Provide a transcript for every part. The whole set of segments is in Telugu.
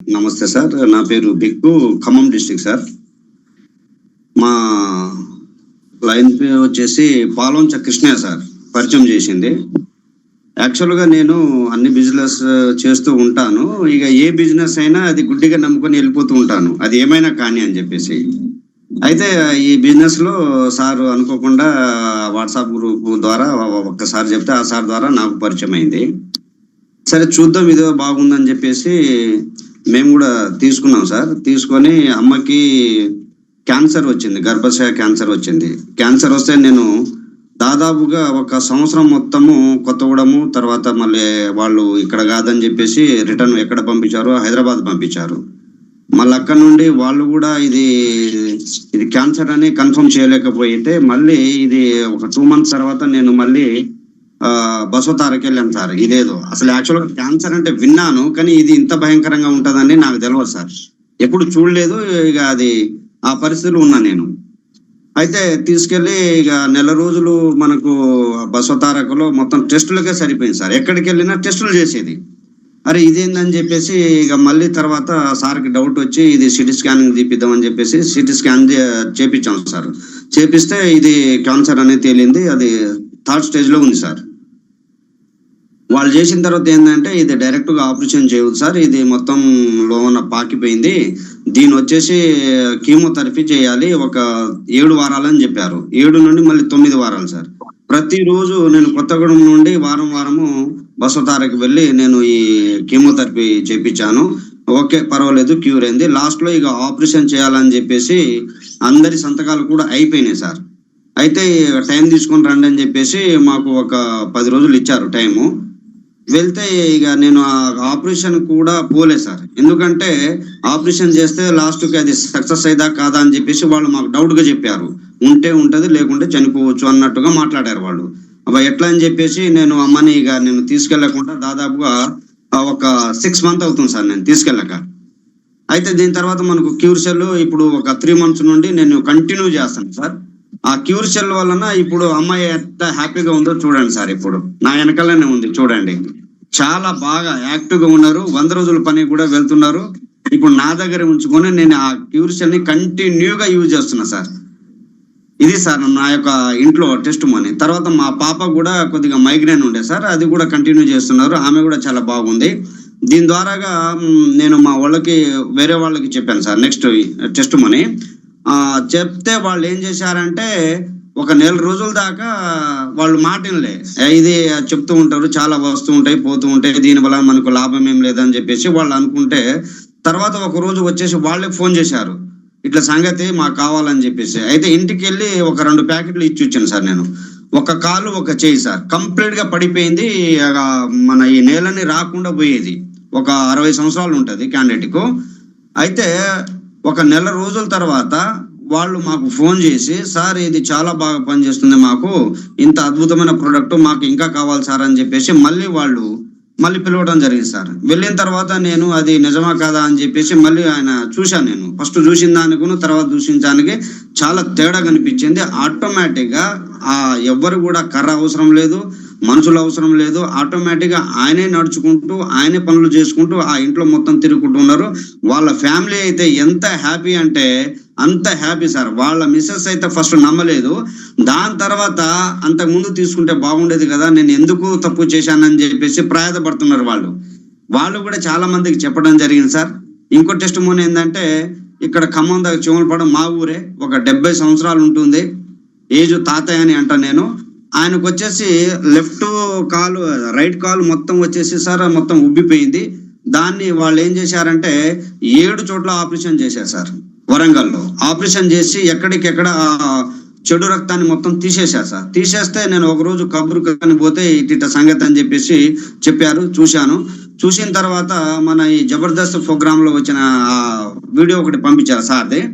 నమస్తే సార్ నా పేరు బిక్కు ఖమ్మం డిస్టిక్ సార్. మా లైన్ పేరు వచ్చేసి పాలంచ కృష్ణయ్య సార్ పరిచయం చేసింది. యాక్చువల్గా నేను అన్ని బిజినెస్ చేస్తూ ఉంటాను. ఇక ఏ బిజినెస్ అయినా అది గుడ్డిగా నమ్ముకొని వెళ్ళిపోతూ ఉంటాను. అది ఏమైనా కానీ అని చెప్పేసి. అయితే ఈ బిజినెస్లో సార్ అనుకోకుండా వాట్సాప్ గ్రూప్ ద్వారా ఒక్కసారి చెప్తే ఆ సార్ ద్వారా నాకు పరిచయం అయింది. సరే చూద్దాం ఇదో బాగుందని చెప్పేసి మేము కూడా తీసుకున్నాం సార్. తీసుకొని అమ్మకి క్యాన్సర్ వచ్చింది గర్భశయ క్యాన్సర్ వచ్చింది. క్యాన్సర్ వస్తే నేను దాదాపుగా ఒక సంవత్సరం మొత్తము కొత్తగూడము తర్వాత మళ్ళీ వాళ్ళు ఇక్కడ కాదని చెప్పేసి రిటర్న్ ఎక్కడ పంపించారు హైదరాబాద్ పంపించారు. మళ్ళీ అక్కడ నుండి వాళ్ళు కూడా ఇది ఇది క్యాన్సర్ అని కన్ఫర్మ్ చేయలేకపోయితే మళ్ళీ ఇది ఒక టూ మంత్స్ తర్వాత నేను మళ్ళీ బసో బసవతారకి వెళ్ళాను సార్ ఇదేదో. అసలు యాక్చువల్గా క్యాన్సర్ అంటే విన్నాను కానీ ఇది ఇంత భయంకరంగా ఉంటుందని నాకు తెలియదు సార్. ఎప్పుడు చూడలేదు ఇక అది ఆ పరిస్థితిలో ఉన్నా నేను. అయితే తీసుకెళ్ళి ఇక నెల రోజులు మనకు బసవతారకలో మొత్తం టెస్టులకే సరిపోయింది సార్. ఎక్కడికి వెళ్ళినా టెస్టులు చేసేది. అరే ఇదేందని చెప్పేసి ఇక మళ్ళీ తర్వాత సార్కి డౌట్ వచ్చి ఇది సిటీ స్కానింగ్ తీపిద్దామని చెప్పేసి సిటీ స్కాన్ చేపించాం సార్. చేపిస్తే ఇది క్యాన్సర్ అనేది తేలింది అది థర్డ్ స్టేజ్లో ఉంది సార్. వాళ్ళు చేసిన తర్వాత ఏంటంటే ఇది డైరెక్ట్గా ఆపరేషన్ చేయవద్దు సార్. ఇది మొత్తం లోన పాకిపోయింది. దీని వచ్చేసి కీమోథెరపీ చేయాలి. ఒక ఏడు వారాలని చెప్పారు. ఏడు నుండి మళ్ళీ తొమ్మిది వారాలు సార్. ప్రతిరోజు నేను కొత్తగూడెం నుండి వారం వారము బసవతారకి వెళ్ళి నేను ఈ కీమోథెరపీ చేపించాను. ఓకే పర్వాలేదు క్యూర్ అయింది. లాస్ట్లో ఇక ఆపరేషన్ చేయాలని చెప్పేసి అందరి సంతకాలు కూడా అయిపోయినాయి సార్. అయితే టైం తీసుకొని రండి అని చెప్పేసి మాకు ఒక పది రోజులు ఇచ్చారు టైము. వెళ్తే ఇక నేను ఆ ఆపరేషన్ కూడా పోలే సార్. ఎందుకంటే ఆపరేషన్ చేస్తే లాస్ట్కి అది సక్సెస్ అయిదా కాదా అని చెప్పేసి వాళ్ళు మాకు డౌట్గా చెప్పారు. ఉంటే ఉంటుంది లేకుంటే చనిపోవచ్చు అన్నట్టుగా మాట్లాడారు వాళ్ళు. అబ్బా ఎట్లా అని చెప్పేసి నేను అమ్మని ఇక నేను తీసుకెళ్ళకుండా దాదాపుగా ఒక సిక్స్ మంత్ అవుతుంది సార్ నేను తీసుకెళ్ళక. అయితే దీని తర్వాత మనకు క్యూర్ సెల్ ఇప్పుడు ఒక త్రీ మంత్స్ నుండి నేను కంటిన్యూ చేస్తాను సార్. ఆ క్యూర్ సెల్ వలన ఇప్పుడు అమ్మాయి ఎంత హ్యాపీగా ఉందో చూడండి సార్ ఇప్పుడు. నా వెనకాలనే ఉంది చూడండి. చాలా బాగా యాక్టివ్గా ఉన్నారు. వంద రోజుల పని కూడా వెళ్తున్నారు. ఇప్పుడు నా దగ్గర ఉంచుకొని నేను ఆ క్యూర్ సెల్ని కంటిన్యూగా యూజ్ చేస్తున్నా సార్. ఇది సార్ నా యొక్క ఇంట్లో టెస్ట్ మనీ తర్వాత మా పాప కూడా కొద్దిగా మైగ్రేన్ ఉండే సార్. అది కూడా కంటిన్యూ చేస్తున్నారు. ఆమె కూడా చాలా బాగుంది. దీని ద్వారాగా నేను మా వాళ్ళకి వేరే వాళ్ళకి చెప్పాను సార్. నెక్స్ట్ టెస్ట్ మనీ చెప్తే వాళ్ళు ఏం చేశారంటే ఒక నెల రోజుల దాకా వాళ్ళు మాటినలే ఇది చెప్తూ ఉంటారు చాలా వస్తూ ఉంటాయి పోతూ ఉంటాయి దీని వల్ల మనకు లాభం ఏం లేదని చెప్పేసి వాళ్ళు అనుకుంటే తర్వాత ఒక రోజు వచ్చేసి వాళ్ళే ఫోన్ చేశారు. ఇట్లా సంగతి మాకు కావాలని చెప్పేసి. అయితే ఇంటికి వెళ్ళి ఒక రెండు ప్యాకెట్లు ఇచ్చి వచ్చాను సార్ నేను. ఒక కాలు ఒక చేయి సార్. కంప్లీట్గా పడిపోయింది మన ఈ నేలని రాకుండా పోయేది. ఒక అరవై సంవత్సరాలు ఉంటుంది క్యాండిడేట్కు అయితే ఒక నెల రోజుల తర్వాత వాళ్ళు మాకు ఫోన్ చేసి సార్ ఇది చాలా బాగా పనిచేస్తుంది మాకు. ఇంత అద్భుతమైన ప్రోడక్ట్ మాకు ఇంకా కావాలి సార్ అని చెప్పేసి మళ్ళీ వాళ్ళు మళ్ళీ పిలవడం జరిగింది సార్. వెళ్ళిన తర్వాత నేను అది నిజమా కాదా? అని చెప్పేసి మళ్ళీ ఆయన చూశాను నేను. ఫస్ట్ చూసిన దానికి తర్వాత చూసిందానికి చాలా తేడా కనిపించింది ఆటోమేటిక్గా ఆ ఎవ్వరు కూడా కర్ర అవసరం లేదు. మనుషులు అవసరం లేదు. ఆటోమేటిక్గా ఆయనే నడుచుకుంటూ ఆయనే పనులు చేసుకుంటూ ఆ ఇంట్లో మొత్తం తిరుగుకుంటున్నారు వాళ్ళ ఫ్యామిలీ అయితే ఎంత హ్యాపీ అంటే అంత హ్యాపీ సార్. వాళ్ళ మిస్సెస్ అయితే ఫస్ట్ నమ్మలేదు. దాని తర్వాత అంతకుముందు తీసుకుంటే బాగుండేది కదా నేను ఎందుకు తప్పు చేశానని చెప్పేసి ప్రయాదపడుతున్నారు వాళ్ళు. వాళ్ళు కూడా చాలా మందికి చెప్పడం జరిగింది సార్. ఇంకో టెస్ట్ మోన్ ఏంటంటే ఇక్కడ ఖమ్మం దగ్గర చెవులపడం మా ఊరే. ఒక డెబ్బై సంవత్సరాలు ఉంటుంది. ఏజు తాతయ్య అని అంట నేను. ఆయనకు వచ్చేసి లెఫ్ట్ కాలు రైట్ కాలు మొత్తం వచ్చేసి సార్ మొత్తం ఉబ్బిపోయింది. దాన్ని వాళ్ళు ఏం చేశారంటే ఏడు చోట్ల ఆపరేషన్ చేశారు సార్ వరంగల్లో. ఆపరేషన్ చేసి ఎక్కడికెక్కడ చెడు రక్తాన్ని మొత్తం తీసేశారు సార్. తీసేస్తే నేను ఒక రోజు కబురు కానీ పోతే ఇట సంగతి అని చెప్పేసి చెప్పారు చూశాను. చూసిన తర్వాత మన ఈ జబర్దస్త్ ప్రోగ్రాంలో వచ్చిన వీడియో ఒకటి పంపించారు సార్ది.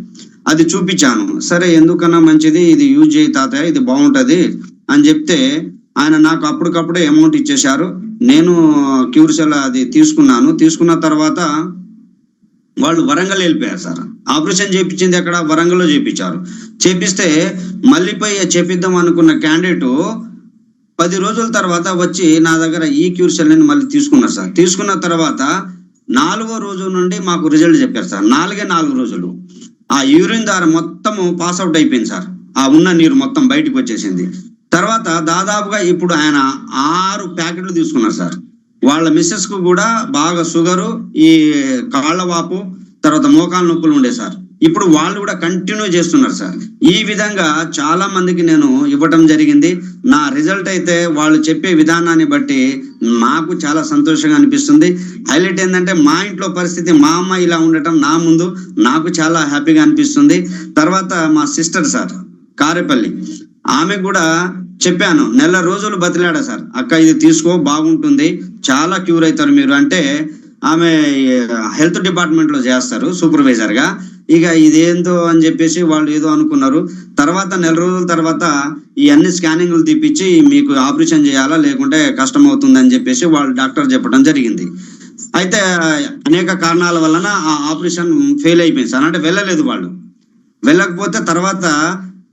అది చూపించాను. సరే ఎందుకన్నా మంచిది? ఇది యూజ్ చేయి తాతయ్య ఇది బాగుంటుంది. అని చెప్తే ఆయన నాకు అప్పటికప్పుడే అమౌంట్ ఇచ్చేశారు. నేను క్యూర్సెల్ అది తీసుకున్నాను. తీసుకున్న తర్వాత వాళ్ళు వరంగల్ వెళ్ళిపోయారు సార్. ఆపరేషన్ చేయించింది అక్కడ వరంగల్లో చేయించారు. చేపిస్తే మళ్ళీ పోయి చేపిద్దాం అనుకున్న క్యాండిడేట్ పది రోజుల తర్వాత వచ్చి నా దగ్గర ఈ క్యూర్ సెల్ మళ్ళీ తీసుకున్నారు సార్. తీసుకున్న తర్వాత నాలుగో రోజు నుండి మాకు రిజల్ట్ చెప్పారు సార్. నాలుగే నాలుగు రోజులు. ఆ యూరిన్ ద్వారా మొత్తము పాస్ అవుట్ అయిపోయింది సార్. ఆ ఉన్న నీరు మొత్తం బయటకు వచ్చేసింది. తర్వాత దాదాపుగా ఇప్పుడు ఆయన ఆరు ప్యాకెట్లు తీసుకున్నారు సార్. వాళ్ళ మిస్సెస్కు కూడా బాగా షుగరు ఈ కాళ్ళ వాపు తర్వాత మోకాలు నొప్పులు ఉండే సార్. ఇప్పుడు వాళ్ళు కూడా కంటిన్యూ చేస్తున్నారు సార్. ఈ విధంగా చాలా మందికి నేను ఇవ్వటం జరిగింది. నా రిజల్ట్ అయితే వాళ్ళు చెప్పే విధానాన్ని బట్టి నాకు చాలా సంతోషంగా అనిపిస్తుంది. హైలైట్ ఏంటంటే మా ఇంట్లో పరిస్థితి మా అమ్మ ఇలా ఉండటం నా ముందు నాకు చాలా హ్యాపీగా అనిపిస్తుంది. తర్వాత మా సిస్టర్ సార్. కారేపల్లి. ఆమె కూడా చెప్పాను నెల రోజులు బతిలాడా సార్? అక్క ఇది తీసుకో బాగుంటుంది చాలా క్యూర్ అవుతారు మీరు అంటే ఆమె హెల్త్ డిపార్ట్మెంట్లో చేస్తారు సూపర్వైజర్గా. ఇక ఇదేందో అని చెప్పేసి వాళ్ళు ఏదో అనుకున్నారు. తర్వాత నెల రోజుల తర్వాత ఈ అన్ని స్కానింగ్లు తీపిచ్చి మీకు ఆపరేషన్ చేయాలా లేకుంటే కష్టం అవుతుంది అని చెప్పేసి వాళ్ళు డాక్టర్ చెప్పడం జరిగింది. అయితే అనేక కారణాల వలన ఆ ఆపరేషన్ ఫెయిల్ అయిపోయింది సార్. అంటే వెళ్ళలేదు వాళ్ళు. వెళ్ళకపోతే తర్వాత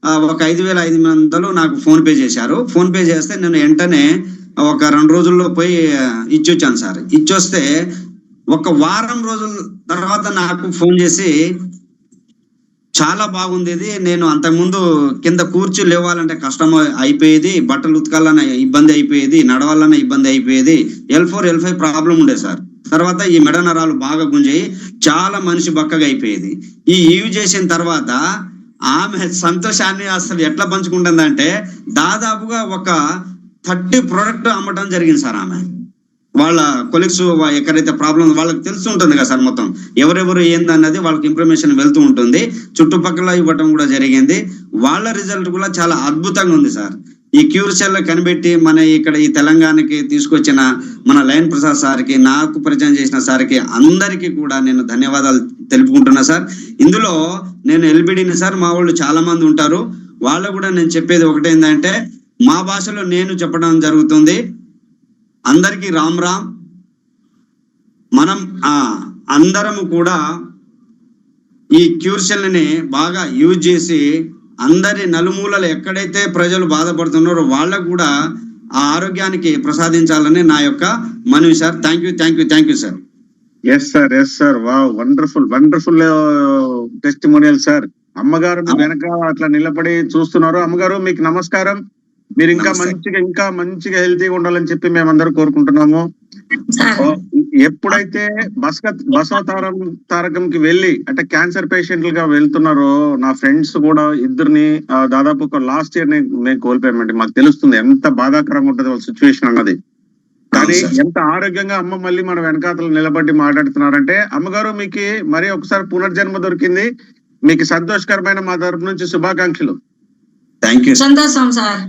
ఒక ఐదు వేల ఐదు వందలు నాకు ఫోన్ పే చేశారు. ఫోన్ పే చేస్తే నేను వెంటనే ఒక రెండు రోజుల్లో పోయి ఇచ్చొచ్చాను సార్. ఇచ్చొస్తే ఒక వారం రోజుల తర్వాత నాకు ఫోన్ చేసి చాలా బాగుంది ఇది. నేను అంతకుముందు కింద కూర్చు లేవాలంటే కష్టం అయిపోయేది. బట్టలు ఉతకాలన్న ఇబ్బంది అయిపోయేది. నడవాలన్న ఇబ్బంది అయిపోయేది. L four L five problem ఉండే సార్. తర్వాత ఈ మెడ నరాలు బాగా గుంజాయి. చాలా మనిషి బక్కగా అయిపోయేది. ఈ యూజ్ చేసిన తర్వాత ఆమె సంతోషాన్ని అసలు ఎట్లా పంచుకుంటుందంటే దాదాపుగా ఒక థర్టీ ప్రోడక్ట్ అమ్మటం జరిగింది సార్ ఆమె. వాళ్ళ కొలీగ్స్ ఎక్కడైతే ప్రాబ్లం వాళ్ళకి తెలుసు ఉంటుంది కదా సార్ మొత్తం. ఎవరెవరు ఏందన్నది వాళ్ళకి ఇన్ఫర్మేషన్ వెళ్తూ ఉంటుంది. చుట్టుపక్కల ఇవ్వటం కూడా జరిగింది. వాళ్ళ రిజల్ట్ కూడా చాలా అద్భుతంగా ఉంది సార్. ఈ క్యూర్ సెల్ కనిపెట్టి మన ఇక్కడ ఈ తెలంగాణకి తీసుకొచ్చిన మన లయన్ ప్రసాద్ సార్కి నాకు పరిచయం చేసిన సార్కి అందరికీ కూడా నేను ధన్యవాదాలు తెలుపుకుంటున్నా సార్. ఇందులో నేను ఎల్బిడిని సార్ మా వాళ్ళు చాలా మంది ఉంటారు. వాళ్ళు కూడా నేను చెప్పేది ఒకటేందంటే మా భాషలో నేను చెప్పడం జరుగుతుంది. అందరికీ రామ్ రామ్. మనం ఆ అందరము కూడా ఈ క్యూర్ సెల్ని బాగా యూజ్ చేసి అందరి నలుమూలలు ఎక్కడైతే ప్రజలు బాధపడుతున్నారో వాళ్ళకు కూడా ఆ ఆరోగ్యానికి ప్రసాదించాలని నా యొక్క మనవి sir. Thank you thank you thank you sir yes sir yes sir వా వండర్ఫుల్ వండర్ఫుల్ టెస్టిమోనియల్ సార్ అమ్మగారు వెనక అట్లా నిలబడి చూస్తున్నారు. అమ్మగారు మీకు నమస్కారం. మీరు ఇంకా. మంచిగా ఇంకా మంచిగా హెల్తీగా ఉండాలని చెప్పి మేమందరూ కోరుకుంటున్నాము. ఎప్పుడైతే బసక బసవ తారం తారకంకి వెళ్ళి అంటే క్యాన్సర్ పేషెంట్లుగా వెళ్తున్నారో నా ఫ్రెండ్స్ కూడా ఇద్దరిని ఆ, దాదాపు ఒక లాస్ట్ ఇయర్ నేను కోల్పోయామండి మాకు తెలుస్తుంది ఎంత బాధాకరంగా ఉంటుంది వాళ్ళ సిచ్యువేషన్ అన్నది. కానీ. ఎంత ఆరోగ్యంగా అమ్మ మళ్ళీ మన వెనకాతలు నిలబడి మాట్లాడుతున్నారంటే అమ్మగారు మీకు మరి ఒకసారి పునర్జన్మ దొరికింది. మీకు సంతోషకరమైన మా తరపు నుంచి శుభాకాంక్షలు. థ్యాంక్ యూ సంతోషం సార్.